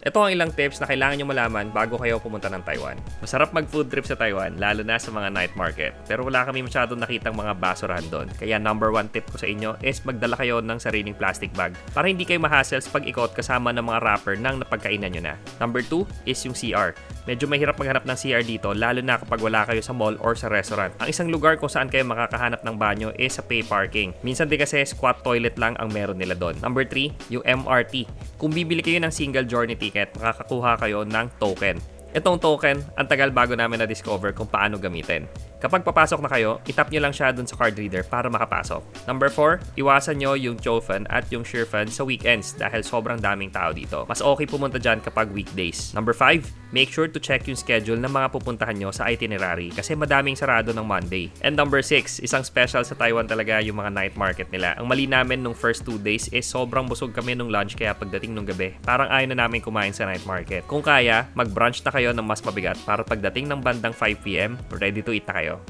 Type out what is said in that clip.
Ito ang ilang tips na kailangan nyo malaman bago kayo pumunta ng Taiwan. Masarap mag food trip sa Taiwan, lalo na sa mga night market. Pero wala kami masyadong nakitang mga basurahan doon. Kaya number one tip ko sa inyo is magdala kayo ng sariling plastic bag para hindi kayo mahassle sa pag-ikot kasama ng mga wrapper ng napagkainan nyo na. Number two is yung CR. Medyo mahirap maghanap ng CR dito, lalo na kapag wala kayo sa mall or sa restaurant. Ang isang lugar kung saan kayo makakahanap ng banyo is sa pay parking. Minsan din kasi squat toilet lang ang meron nila doon. Number 3, yung MRT. Kung bibili kayo ng single journey ticket, makakakuha kayo ng token. Itong token, ang tagal bago namin na-discover kung paano gamitin. Kapag papasok na kayo, itap nyo lang siya dun sa card reader para makapasok. Number 4, iwasan nyo yung Chofen at yung Shirfan sa weekends dahil sobrang daming tao dito. Mas okay pumunta dyan kapag weekdays. Number 5, make sure to check yung schedule ng mga pupuntahan nyo sa itinerary kasi madaming sarado ng Monday. And number 6, isang special sa Taiwan talaga yung mga night market nila. Ang mali namin nung first 2 days is sobrang busog kami nung lunch kaya pagdating nung gabi, parang ayaw na namin kumain sa night market. Kung kaya, mag-brunch na kayo ng mas mabigat para pagdating ng bandang 5pm, ready to eat na kayo.